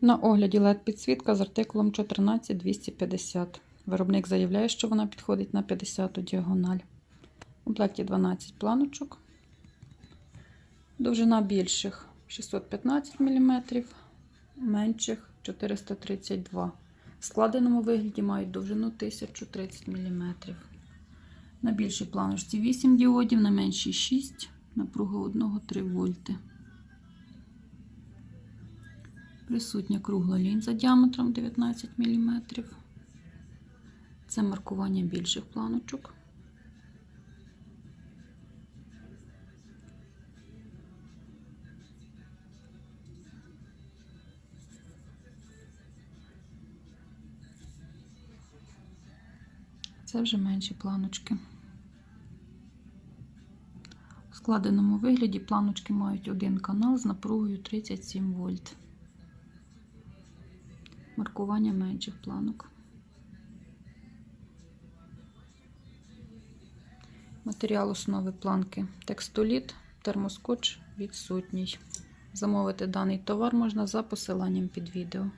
На огляді LED підсвітка з артикулом 14250. Виробник заявляє, що вона підходить на 50-ту діагональ. У комплекті 12 планочок. Довжина більших 615 мм, менших 432 В складеному вигляді мають довжину 1030 мм. На більшій планочці 8 діодів, на меншій 6, напруга 1 3 вольти. Присутня кругла лінза діаметром 19 мм. Це маркування більших планочок. Це вже менші планочки. В складеному вигляді планочки мають один канал з напругою 37 вольт. Маркування менших планок. Матеріал основи планки текстоліт, термоскотч відсутній. Замовити даний товар можна за посиланням під відео.